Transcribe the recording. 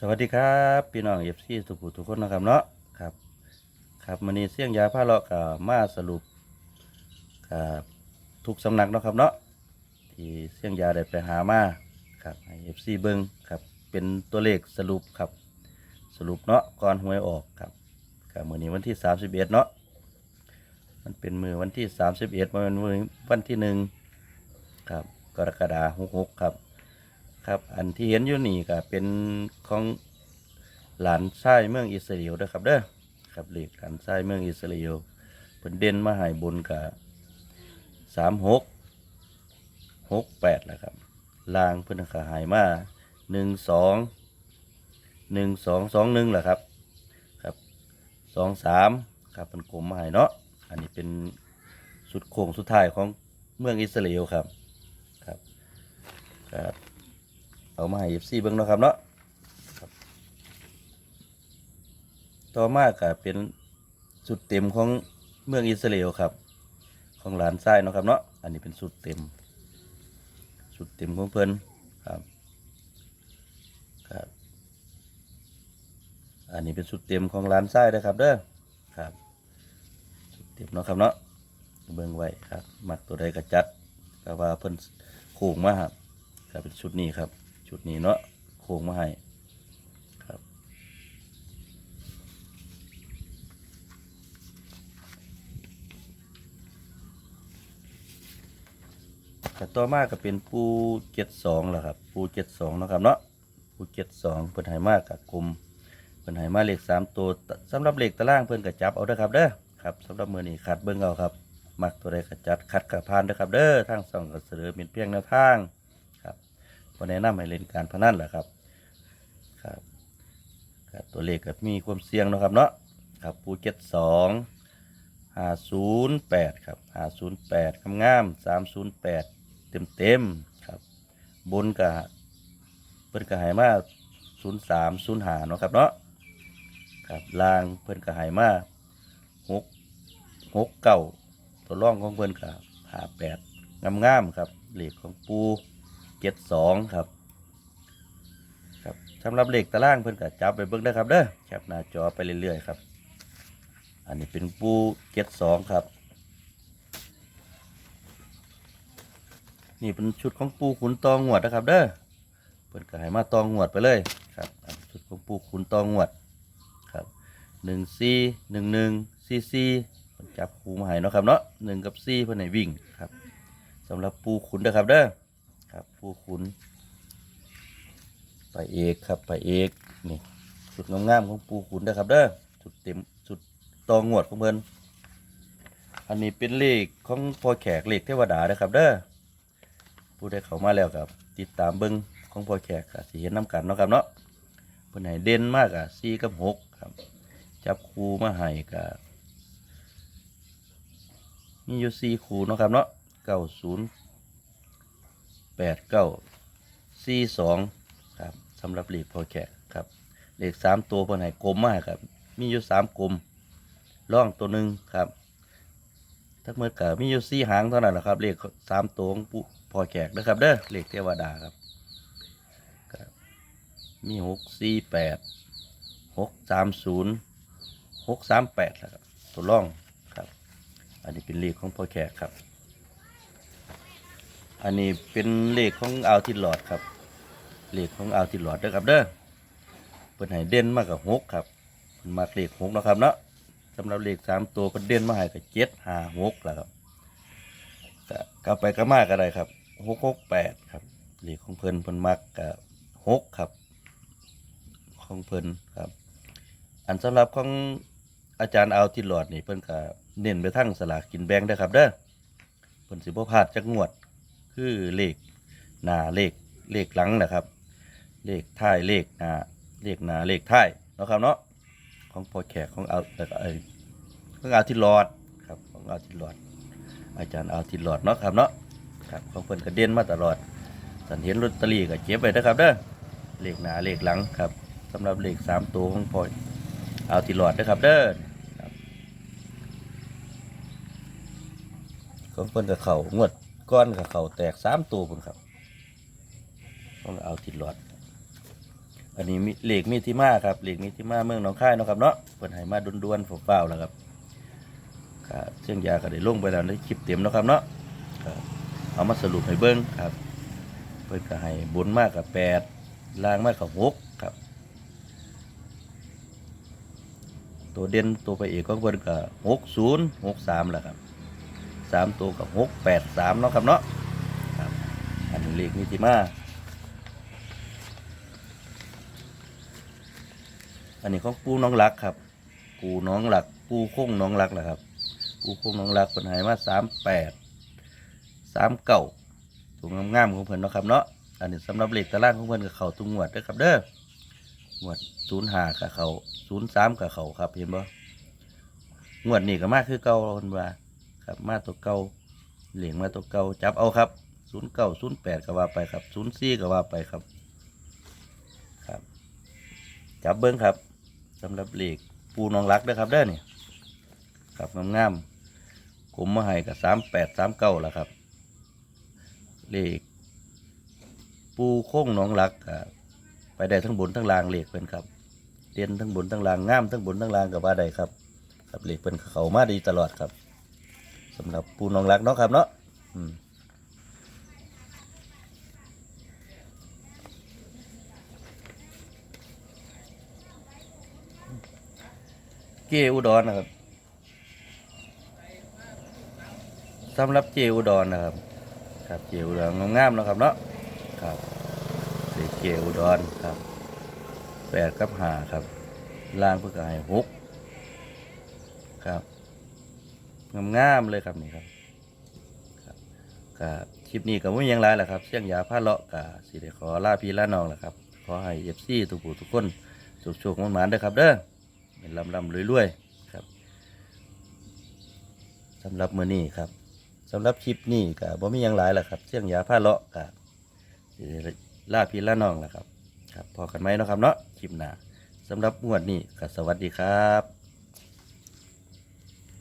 สวัสดีครับพี่น้องเอฟซีทุกผู้ทุกคนนะครับเนาะครับ ครับมันนี้เสี่ยงยาผ้าเลาะกับมาสรุปกับทุกสำนักเนาะครับเนาะที่เสี่ยงยาได้ไปหามาครับให้เอฟซีเบิ้งครับเป็นตัวเลขสรุปครับสรุปเนาะก่อนหวยออกครับครับมือนี้วันที่ 31เนาะมันเป็นมือวันที่ 31มันเป็นมือวันที่หนึ่งครับกรกฎาคม66ครับ ครับ อันที่เห็นอยู่นี่ก็เป็นของหลานชายเมืองอิสราเอลนะครับเด้อครับเหลขหลานชายเมืองอิสราเอลเพิ่นเด่นมาให้บนกับสามหกหกแปดแหละครับลางเพิ่นก็หายมาหนึ่งสองหนึ่งสองสองหนึ่งแหละครับครับสองสามครับเป็นกลมมาให้เนาะอันนี้เป็นสุดโค้งสุดท้ายของเมืองอิสราเอลครับครับครับ เอามาให้เอฟซีเบิ้งเนาะครับเนาะต่อมาก็เป็นสุดเต็มของเมืองอิสราเอลครับ ของหลานไส้เนาะครับเนาะอันนี้เป็นสุดเต็ม สุดเต็มของเพิ่นครับครับ อันนี้เป็นสุดเต็มของหลานไส้นะครับเด้อครับสุดเต็มเนาะครับเนาะเบิ่งไว้ครับ มักตัวใดก็จัดก็ว่าเพิ่นโค้งมาครับก็เป็นชุดนี้ครับ ชุดนี้เนาะโค้งมาให้ครับแต่ต่อมาก็เป็นปูเจ็ดสองแล้วครับ ปูเจ็ดสองนะครับเนาะปูเจ็ดสองเพิ่นให้มากกับกลมเพิ่นให้มาเลขสามตัวสำหรับเลขตารางเพิ่นก็จับเอาเด้อครับเด้อครับสำหรับมือนี้ขัดเบิ่งเอาครับมักตัวใดก็จัดคัดกับพานเด้อครับเด้อทางสองก็เสนอเป็นเพียงแนวทาง บ่แนะนำให้เล่นการพนันแหละครับครับครับตัวเลขก็มีความเสี่ยงนะครับเนาะครับปูเจ็ดสองห้าศูนย์แปดครับห้าศูนย์แปดงามสามศูนย์แปดเต็มเต็มครับบนกะเพิ่นกะหายมาศูนย์สามศูนย์หาเนาะครับเนาะครับล่างเพิ่นกะหายมาหกหกเก้าตัวร่องของเพิ่นกะหาแปดงามๆครับเลขของปู เจ็ดสองครับครับสำหรับเลขตารางเพิ่นก็จับไปเบิ่งได้ครับเด้อแคปหน้าจอไปเรื่อยๆครับ อันนี้เป็นปูเจ็ดสองครับ นี่เป็นชุดของปูขุนตองหวดนะครับ เด้อเพิ่นก็ให้มาตองหวดไปเลยครับชุดของปูขุนตองหวดครับหนึ่งซีหนึ่งหนึ่งซีซีจับคูมาให้เนาะครับเนาะหนึ่งกับซีเพิ่อนให้วิ่งครับสำหรับปูขุนนะครับเด้อ ครับปูขุนไปเอกครับไปเอกนี่สุดงามๆของปูขุนนะครับเด้อสุดเต็มสุดตองงวดของเพิ่นอันนี้เป็นเลขของพอแขกเลขเทวดานะครับ เด้อผู้ได้เข้ามาแล้วครับ ติดตามเบิ้งของพอแขกก็สิเห็นน้กันเนาะครับเนาะเพิ่นให้เด่นมากอะสี่กับหกครับ จับคูมาให้ก็มีอยู่สี่คูเนาะครับเนาะเก้าศูนย์ แปดเก้าสี่สองครับสำหรับเลขพอแขกครับเลขสามตัวเพิ่นให้กลมมากครับ มีอยู่สามกลมร่องตัวหนึ่งครับทั้งหมดก็มีอยู่สี่หางเท่านั้นแหละครับเลขสามตัวของปู่พอแขกนะครับเด้อเลขเทวดาครับครับมีหกสี่แปดหกสามศูนย์หกสามแปดครับตัวร่องครับ อันนี้เป็นเลขของพอแขกครับ อันนี้เป็นเลขของเอาทิดหลอดครับ เลขของเอาติดหลอดเด้อครับเด้อเพิ่นให้เด่นมากกับหกครับเพิ่นมากเลขหกเนาะครับเนาะสำหรับเลขสามตัวเพิ่นเด่นมาให้กับเจ็ดห้าหกแล้วครับก็กลับไปก็มากก็ได้ครับหกหกแปดครับเลขของเพิ่นเพิ่นมักกับหกครับ ของเพิ่นครับ อันสำหรับของอาจารย์เอาติดหลอดนี่เพิ่นก็เน้นไปทั้งสลากกินแบ่งเด้ครับเด้อเพิ่นสิบ่พลาดจักงวด คือเลขหน้าเลขเลขหลังนะครับ เลขท้ายเลขหน้าเลขหน้าเลขท้ายนะครับเนาะของพอแขกของเอาเอ่อเอ่อของเอาที่หลอดครับของเอาที่หลอด อาจารย์เอาที่หลอดเนาะครับเนาะครับของเพิ่นกระเด็นมาตลอดสันเห็นลอตเตอรี่ก็เก็บไว้นะครับเด้อเลขหน้าเลขหลังครับสำหรับเลขสามตัวของพอเอาที่หลอดนะครับเด้อของเพิ่นกับเขางวด ก้อนกับเขาแตกสามตัวพุ่นครับต้องเอาติดหลอด อันนี้มีเหล็กมีที่มาครับเหล็กมีที่มาเมืองหนองคายเนาะครับเนาะเปิดให้มาดวนๆเฝ้าๆแล้วครับก็เชียงยาก็ได้ลงไปแล้วในคลิปเต็มเนาะครับเนาะเอามาสรุปให้เบิ้งครับ เพิ่นก็ให้บนมากกับแปดล่างมากกับหกครับ ตัวเด่นตัวไปเอกของเพิ่นก็หกศูนย์หกสามแหละครับ สามตัวกับหกแปดสามเนาะครับเนาะครับอันนี้เลขมีที่มาอันนี้ของปูน้องรักครับ ปูน้องหลัก ปูโค้งน้องรักแหละครับ ปูโค้งน้องรักเป็นหายมาสามแปดสามเก่าถุงงามๆของเพิ่อนเนาะครับเนาะอันนี้สำหรับเลขตารางของเพิ่อนกับเขาตุงงวดเด้อครับเด้องวดศูนย์หากับเขาศูนย์สามกับเขาครับเห็นบ่งวดนี้ก็มาคือเก่าคนว่า ครับมาตัวเก่าเหลียงมาตัวเก่าจับเอาครับศูนย์เก้าศูนย์แปดก็ว่าไปครับศูนย์สี่ก็ว่าไปครับ ครับ จับเบิ้งครับสำหรับเหล็กปูนองรักด้อครับเด้อนี่ครับงามๆผมมาให้กับสามแปดสามเก้าแล้วครับเหล็กปูโค้งนองรักครับไปได้ทั้งบนทั้งล่างเหล็กเป็นครับเตียนทั้งบนทั้งล่างงามทั้งบนทั้งล่างกับว่าใดครับ ครับเหล็กเป็นเขามาดีตลอดครับ สำหรับปูนองรักเนาะครับเนาะเจอุดรนะครับสำหรับเจอุดรนะครับ ครับเจอุดรงามๆนะครับเนาะครับเสเกอุดรครับแปดกับหาครับล่างเพื่อกายหกครับ งามๆเลยครับนี่ครับครับกับคลิปนี้ก็ไม่มีหยังไรแหละครับเสี่ยงยาผ้าเลาะกับสิเดขอลาพี่ลาน้องแหละครับ ขอให้เอฟซีทุกผู้ทุกคนสุขๆมันมานเด้อครับ เด้อเป็นลำลำรวยๆครับสำหรับมือนี้ครับสำหรับคลิปนี้ก็บ่มียังหลายแหละครับเสี่ยงยาผ้าเลาะกับลาพี่ลาน้องแหละครับ ครับพอกันไหมเนาะครับเนาะคลิปหน้าสำหรับงวดนี้ก็สวัสดีครับ